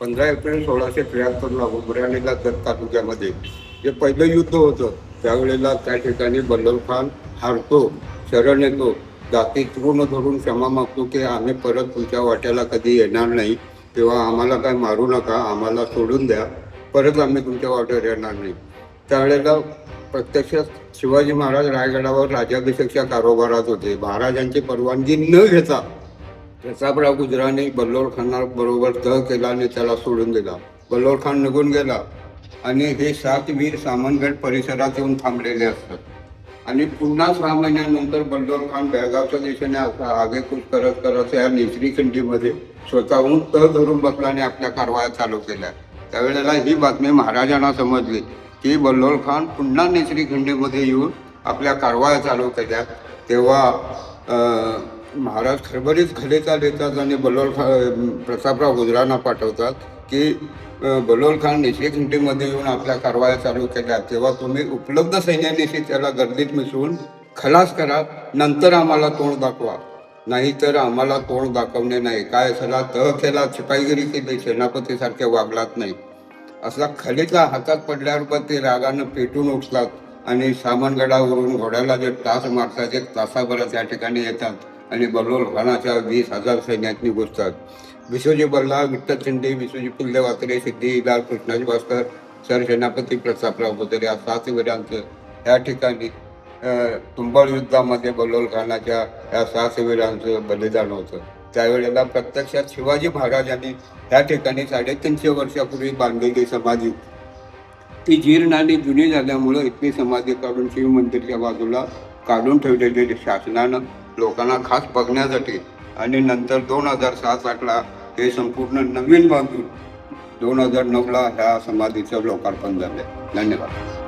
पंधरा एप्रिल सोळाशे त्र्याहत्तरला उमराणीला दत्त तालुक्यामध्ये जे पहिलं युद्ध होतं त्यावेळेला त्या ठिकाणी बल्लल खान हारतो शरण येतो. जाती तृण धरून क्षमा मागतो की आम्ही परत तुमच्या वाट्याला कधी येणार नाही. तेव्हा आम्हाला काय मारू नका आम्हाला सोडून द्या. परत आम्ही तुमच्या वाट्यावर येणार नाही. त्यावेळेला प्रत्यक्ष शिवाजी महाराज रायगडावर राज्याभिषेकच्या कारोबारात होते. महाराजांची परवानगी न घेता प्रतापराव गुजराने बल्लोळ खानाबरोबर तह केला आणि त्याला सोडून दिला. बल्लोळ खान निघून गेला आणि हे सात वीर सामनगड परिसरात येऊन थांबलेले असतात. आणि पुन्हा सहा महिन्यानंतर बल्लोळ खान बेळगावच्या दिशेने असा आगेकूच करत करत या निसरी खिंडीमध्ये स्वतःहून तह धरून बसला आणि आपल्या कारवाया चालू केल्या. त्यावेळेला ही बातमी महाराजांना समजली की बल्लोळ खान पुन्हा निसरी खिंडीमध्ये येऊन आपल्या कारवाया चालू केल्या. तेव्हा महाराज खरबरीच घलेचा देतात आणि बलोल खा प्रतापराव गुजरांना पाठवतात की बलोल खान निश्री खिंडीमध्ये येऊन आपल्या कारवाया चालू केल्या. तेव्हा तुम्ही उपलब्ध सैन्यानिशी त्याला गर्दीत मिसळून खलास करा. नंतर आम्हाला तोंड दाखवा. नाहीतर आम्हाला तोंड दाखवणे नाही. काय सला तह केला शिपाईगिरी केली सेनापतीसारखे वागलात नाही. असा खलीचा हातात पडल्यावर पण ते रागानं पेटून उठतात आणि सामनगडावरून घोड्याला जे तास मारतात एक तासाभरात त्या ठिकाणी येतात. आणि बल्लोल खानाच्या वीस हजार सैन्यातनी घुसतात विश्वजी बल्ला विठ्ठल शिंदे विश्वजी पुल्ले वाकरे सिद्धीलाल कृष्णाजी भास्कर सरसेनापती प्रतापराव वगैरे या सात वीरांचं या ठिकाणी तुंबळ युद्धामध्ये बल्लोल खानाच्या या सात वीरांचं बलिदान होतं. त्यावेळेला प्रत्यक्षात शिवाजी महाराजांनी या ठिकाणी साडेतीनशे वर्षापूर्वी बांधलेली समाधी. ती जीर्ण आणि जुनी झाल्यामुळं इथली समाधी काढून शिवमंदिरच्या बाजूला काढून ठेवलेली शासनानं. लोकांना खास बघण्यासाठी आणि नंतर दोन हजार सात आठला हे संपूर्ण नवीन बांधून दोन हजार नऊला ह्या समाधीचं लोकार्पण झालं धन्यवाद.